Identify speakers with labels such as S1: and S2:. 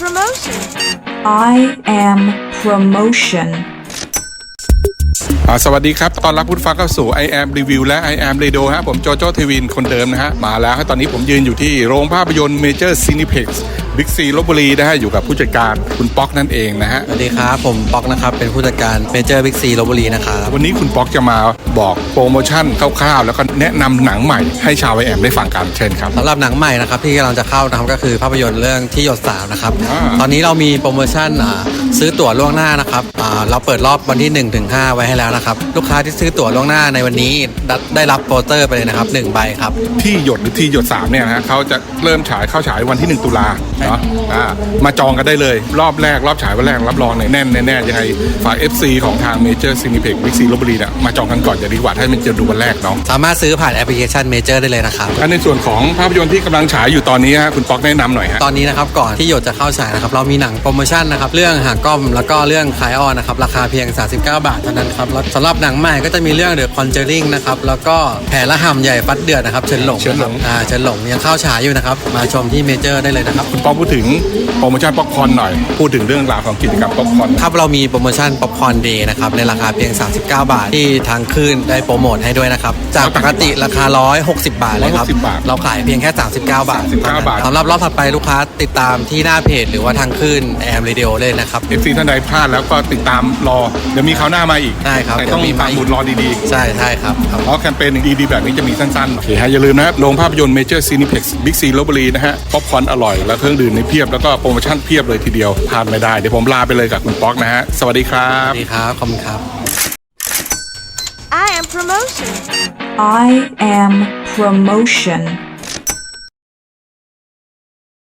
S1: promotion.
S2: I am promotion.
S3: อ่าสวัสดีครับตอนรับผู้ฟังเข้าสู่ I am Review และ I am Radio ฮะผมโจโจเทวินคนเดิมนะฮะ มาแล้วฮะตอนนี้ผมยืนอยู่ที่โรงภาพยนตร์เม เจอร์ซีนิเพ็กซ์บิ๊กซีลบบุรีนะฮะอยู่กับผู้จัดการคุณป๊อกนั่นเองนะฮะ
S4: สวัสดีครับ ผมป๊อกนะครับ เป็นผู้จัดการเมเจอร์บิ๊กซีลบบุรีนะครับ
S3: วันนี้คุณป๊อกจะมาบอกโปรโมชั่นคร่าวๆแล้วก็แนะนำหนังใหม่ให้ชาว I am ได้ฟังกันเชิญครับ
S4: สำหรับหนังใหม่นะครับที่กำลังจะเข้านะครับก็คือภาพยนตร์เรื่องที่หยดสาวนะครับ
S3: อ่า
S4: ตอนนี้เรามีโปรโมชั่นอ่า ซื้อตั๋วล่วงหน้านะครับอ่าเราเปิดรอบวันที่1ถึง5ไว้ให้แล้วนะครับ ลูกค้าที่ซื้อตั๋วล่วงหน้าในวันนี้ได้ได้รับโปสเตอร์ไปเลยนะครับหนึ่งใบครับ
S3: ที่หยดหรือที่หยดสามเนี่ยนะฮะเขาจะเริ่มฉายเข้าฉายวันที่ 1 ตุลาเนาะอ่ามาจองกันได้เลย รอบแรกรอบฉายวันแรกรับรองเนี่ยแน่นแน่ๆยังไงฝาก FC ของทางเมเจอร์ซีนิเพ็กบิ๊กซีลบบุรีเนี่ยมาจองกันก่อนจะดีกว่าถ้ามันจะดูวันแรกเนาะ
S4: สามารถซื้อผ่านแอปพลิเคชันเมเจอร์ได้เลยนะครับ
S3: อันในส่วนของภาพยนตร์ที่กำลังฉายอยู่ตอนนี้ฮะคุณป๊อกแนะนำหน่อยฮะ
S4: ตอนนี้นะครับก่อนที่หยดจะเข้าฉายนะครับเรามีหนังโปรโมชั่นนะครับเรื่องหางก้อมแล้วก็เรื่องคลายออนนะครับราคาเพียง 39 บาทเท่านั้นครับแล้วสำหรับหนังใหม่ก็จะมีเรื่อง The Conjuring นะครับแล้วก็แผลละหำใหญ่ฟัดเดือดนะครับเฉินหลง
S3: เฉินหลง
S4: อ่าเฉินหลงยังเข้าฉายอยู่นะครับมาชมที่เมเจอร์ได้เลยนะครับ
S3: คุณป๊อกพูดถึงโปรโมชั่นป๊อปคอร์นหน่อย พูดถึงเรื่องราวของกิจกรรมป๊อปคอร์น
S4: ครับเรามีโปรโมชั่นป๊อปคอร์นเดย์นะครับในราคาเพียง 39 บาทที่ทางคลื่นได้โปรโมทให้ด้วยนะครับจากปกติราคา 160 บาทเลยครับ
S3: 160บาท
S4: เราขายเพียงแค่ 39 บาท
S3: 39บาท
S4: สำหรับรอบถัดไปลูกค้าติดตามที่หน้าเพจ หรือว่าทางคลื่นแอมเรดิโอเลยนะครับ
S3: เอฟซีท่านใดพลาดแล้วก็ติดตามรอ เดี๋ยวมีคราวหน้ามาอีก
S4: ได้ครับ
S3: แต่
S4: เดี๋ยว
S3: ต้อง
S4: มีมา
S3: ตาม
S4: อีก
S3: บุญรอดี
S4: ใช่ใช่ครับครับ
S3: ๆเพราะแคมเปญดีๆแบบนี้จะมีสั้นๆ โอเคฮะ อย่าลืมนะครับโรงภาพยนตร์เมเจอร์ซีนิเพ็กซ์บิ๊กซีลบบุรีนะฮะ ป๊อปคอร์นอร่อย และเครื่องดื่มในเพียบ แล้วก็โปรโมชั่นเพียบเลยทีเดียวพลาดไม่ได้ เดี๋ยวผมลาไปเลยกับคุณป๊อกนะฮะ สวัสดีครั
S4: ส
S3: บ
S4: วัสดีครับขอบคุณครับ
S1: I am promotion.
S2: I am promotion.